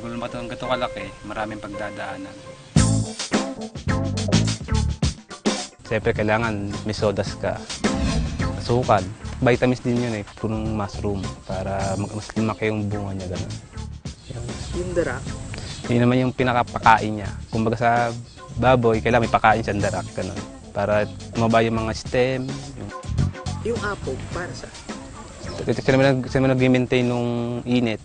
Bago lumaki ng gato kalaki, maraming pagdadaanan. Siyempre, kailangan may sodas ka. Asukal. Vitamins din yun eh, punong mushroom para mag- mas lumaki yung bunga niya. Ganun. Yung dara. Yun naman yung pinakapakain niya. Kumbaga sa baboy, kailangan may pakain siyang darak. Ganun. Para tumaba yung mga stem. Yung, Yung apog, para sa? kasi sila naman, sila naman nag-maintain nung init.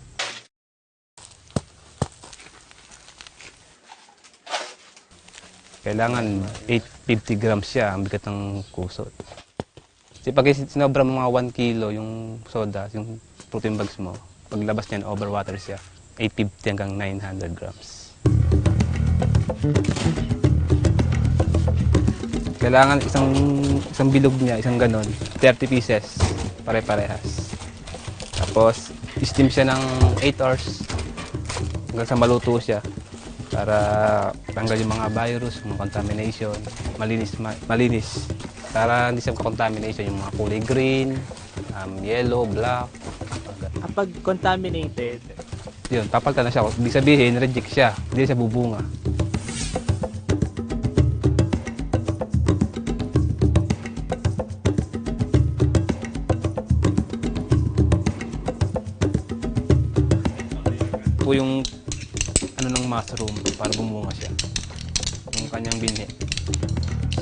Kailangan 850 grams siya, ang bigat ng kusot. Kasi pag sinobra mga 1 kilo yung soda, yung protein bags mo, paglabas niyan, overwater siya. 850 hanggang 900 grams. Kailangan isang isang bilog niya, isang ganon, 30 pieces, pare-parehas. Tapos, steam siya ng 8 hours hanggang sa maluto siya para tanggal yung mga virus, mga contamination, malinis, ma- malinis. Para hindi siya contamination yung mga kulay green, um, yellow, black. Kapag contaminated, Yun, papalitan na siya. Ibig sabihin, reject siya. Hindi siya bubunga. po yung ng mushroom para bumunga siya. Yung kanyang binhi.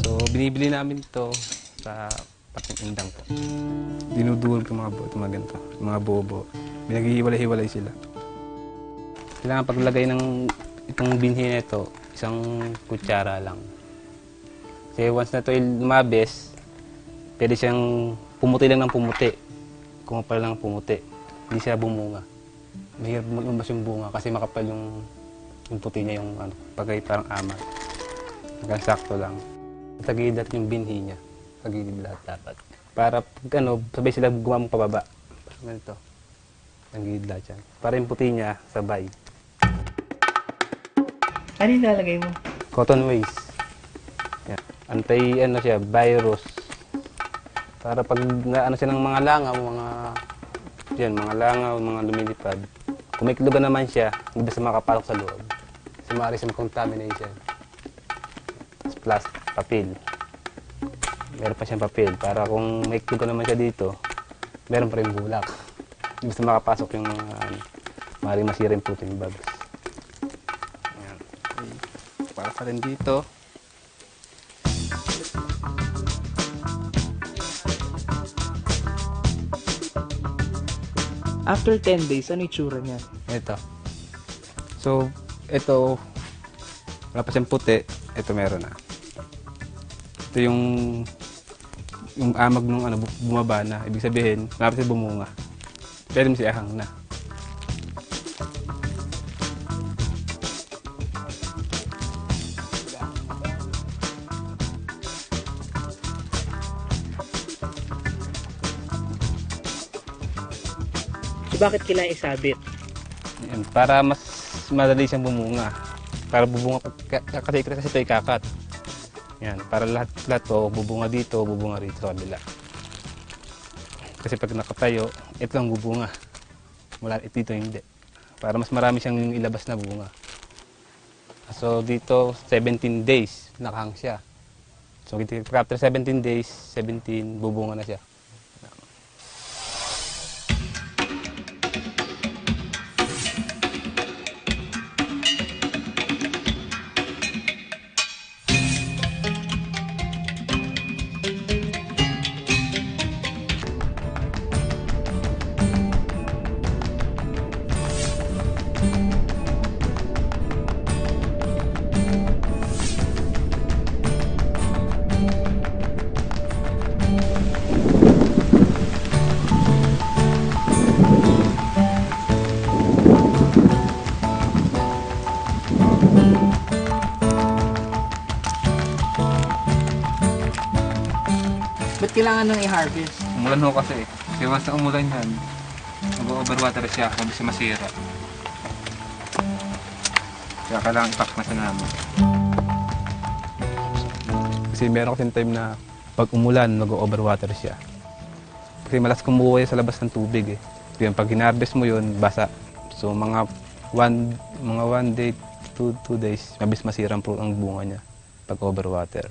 So, binibili namin to sa pating indang po. Dinuduwal ko mga buo, mga ganito, mga bobo. Binaghihiwalay-hiwalay sila. Kailangan paglagay ng itong binhi na ito, isang kutsara lang. Kasi once na ito lumabes, pwede siyang pumuti lang ng pumuti. Kumapal lang ng pumuti. Hindi siya bumunga. Mahirap lumabas yung bunga kasi makapal yung, yung puti niya yung ano, pagay parang amat. Hanggang sakto lang. Tagilid natin yung binhi niya. Tagilid lahat dapat. Para pag ano, sabay sila gumamong pababa. Parang ganito. Tagilid lahat yan. Para yung puti niya sabay. ano yung lalagay mo? Cotton waste. Yan. Antay ano siya, virus. Para pag na, ano siya ng mga langaw, mga yan, mga langaw, mga lumilipad. Kung may klugan naman siya, hindi basta makapalok sa loob. Maaari siya contamination. Tapos plus, papel. Meron pa siyang papel para kung may klugan naman siya dito, meron pa rin bulak. Basta makapasok yung mga ano, maaari masira yung protein bags. Yan. Para pa rin dito. After 10 days, ano yung tsura niya? Ito. So, ito, wala pa siyang puti. Ito meron na. Ito yung yung amag nung ano, bu- bumaba na. Ibig sabihin, malapit siya bumunga. Pero may ahang na. So, bakit kailangan isabit? Yan, para mas madali siyang bumunga. Para bubunga, ka- kasi, kasi ito ikakat. Yan, para lahat, lahat to, bubunga dito, bubunga rito sa kabila. Kasi pag nakatayo, ito ang bubunga. Mula ito dito hindi. Para mas marami siyang ilabas na bunga. So dito, 17 days, nakahang siya. So after 17 days, 17, bubunga na siya. Ba't kailangan nang i-harvest? Umulan ho kasi. Kasi once na umulan yan, mag-overwater siya kung gusto masira. Kaya kailangan ipak na siya namin. Kasi meron kasing time na pag umulan, mag-overwater siya. Kasi malas kumuha sa labas ng tubig eh. Kaya pag hinarvest mo yun, basa. So mga one, mga one day, two, two days, mabis masira ang bunga niya pag overwater.